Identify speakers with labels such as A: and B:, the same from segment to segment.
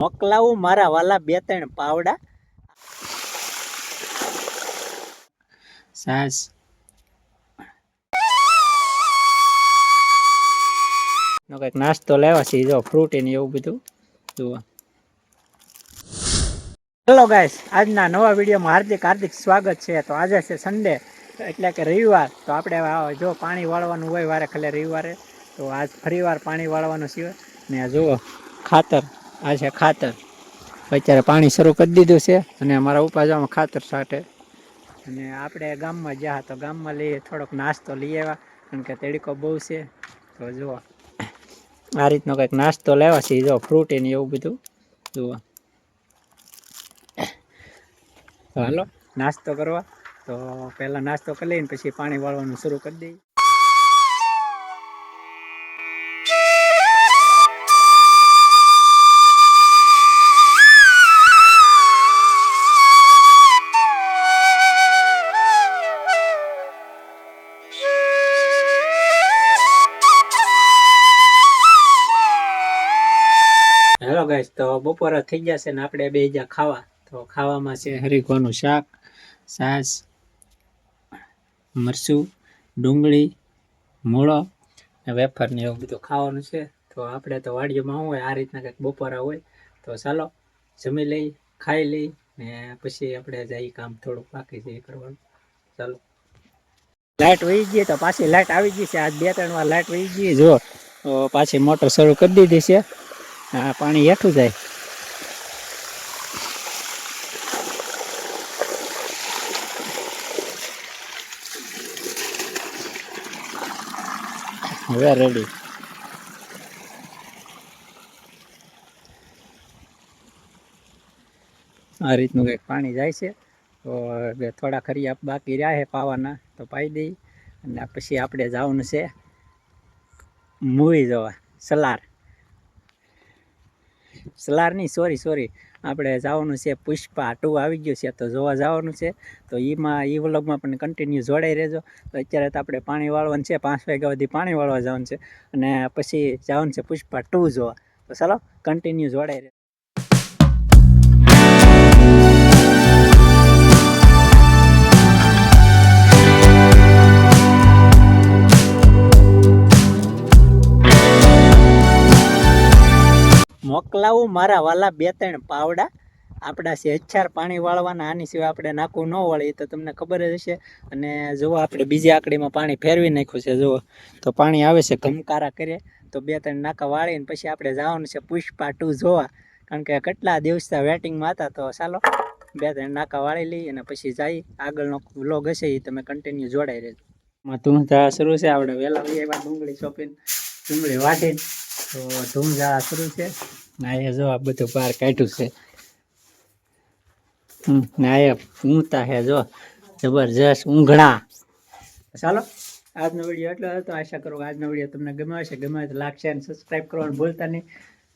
A: મોકલાવું મારા વાલા બે ત્રણ પાવડા. સાસ. કંઈક નાસ્તો લેવા છે, જો ફ્રૂટ એને એવું બધું. જુઓ. હેલો ગાઈસ આજના નવા વિડીયોમાં હાર્દિક હાર્દિક સ્વાગત છે. તો આજે છે સન્ડે એટલે કે રવિવાર. તો આપણે જો પાણી વાળવાનું હોય, વારે ખાલે રવિવારે. તો આજ ફરીવાર પાણી વાળવાનું સિવાય ને જુઓ, ખાતર. આ છે ખાતર. અત્યારે પાણી શરૂ કરી દીધું છે અને અમારા ઉપાજામાં ખાતર સાટે અને આપણે ગામમાં જ્યાં તો ગામમાં લઈએ, થોડોક નાસ્તો લઈ આવ્યા. કારણ કે તડકો બહુ છે. તો જુઓ. આ રીતનો કંઈક નાસ્તો લેવા છે. જો ફ્રૂટ એને એવું બધું. જુઓ. હાલો, નાસ્તો કરવા. તો પહેલાં નાસ્તો કરી લઈને પછી પાણી વાળવાનું શરૂ કરી દઈએ. હેલો ગાઈસ તો બપોરે થઈ જશે ને આપણે બે જા ખાવા. તો ખાવામાં છે હરીકોનું શાક સાસ મરચું, ડુંગળી, મૂળો ને વેફર એવું બધું ખાવાનું છે. તો આપણે તો વાડીઓમાં હોય, આ રીતના કંઈક બપોરા હોય. તો ચાલો, જમી લઈ, ખાઈ લઈ ને પછી આપણે જઈ કામ થોડુંક બાકી છે કરવાનું. ચાલો. લાઇટ વહી ગઈ તો પાછી લાઇટ આવી ગઈ છે. આજ બે ત્રણ વાર લાઇટ વહી ગઈ. જો પાછી મોટર શરૂ કરી દીધી છે. હા, પાણી હેઠું જાય. હવે રેડી આ રીતનું કંઈક પાણી જાય છે. તો થોડા ખરી બાકી રહ્યા છે પાવાના, તો પાઈ દઈ. અને પછી આપણે જવાનું છે મૂવી જોવા, સલાર. સલાર નહીં સોરી સોરી આપણે જવાનું છે પુષ્પા ટુ આવી ગયું છે, તો જોવા જવાનું છે. તો એમાં એ વ્લોગમાં પણ કન્ટિન્યુ જોડાઈ રહેજો. તો અત્યારે તો આપણે પાણી વાળવાનું છે, પાંચ વાગ્યા સુધી પાણી વાળવા જવાનું છે. અને પછી જવાનું છે પુષ્પા ટુ જોવા. તો ચાલો કન્ટિન્યુ જોડાઈ રહે મોકલાવું, મારા વાલા બે ત્રણ પાવડા. આપણા સેચ્છાર પાણી વાળવાના, આની સિવાય આપણે નાખવું ન વળે તો તમને ખબર જ હશે. અને જુઓ, આપણે બીજી આકડીમાં પાણી ફેરવી નાખ્યું છે, જુઓ. તો પાણી આવે છે ઘમકારા કરીએ તો બે ત્રણ નાકા વાળીને પછી આપણે જવાનું છે પુષ્પા ટુ જોવા. કારણ કે કેટલા દિવસતા વેટિંગમાં હતા, તો ચાલો. બે ત્રણ નાકા વાળી લઈ અને પછી જઈ આગળનો વ્લોગ હશે એ તમે કન્ટિન્યુ જોડાઈ રહેજો. માં ધૂમધા શરૂ છે. આપણે વહેલા ડુંગળી શોપીને ડુંગળી વાટીને તો ધૂમધા શરૂ છે. ના એ જો આ બધું બહાર કાઢ્યું છે. હમ ના એ ઊંઘતા હે, જો. જબરજસ્ત ઊંઘણા. ચાલો, આજનો વીડિયો એટલો હતો. આશા કરું આજનો વીડિયો તમને ગમ્યો હશે. ગમ્યો તો લાગશે અને સબસ્ક્રાઈબ કરવાનું ભૂલતા નહીં.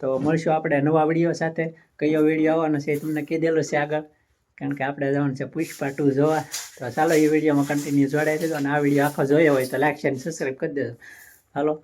A: તો મળશું આપણે નવા વીડિયો સાથે. કયો વીડિયો આવવાનો છે એ તમને કીધેલું છે આગળ. કારણ કે આપણે જવાનું છે પુષ્પા ટુ જોવા. તો ચાલો, એ વિડીયોમાં કન્ટિન્યુ જોડાઈ દેજો અને આ વીડિયો આખો જોયો હોય તો લાગશે અને સબસ્ક્રાઈબ કરી દેજો. હાલો.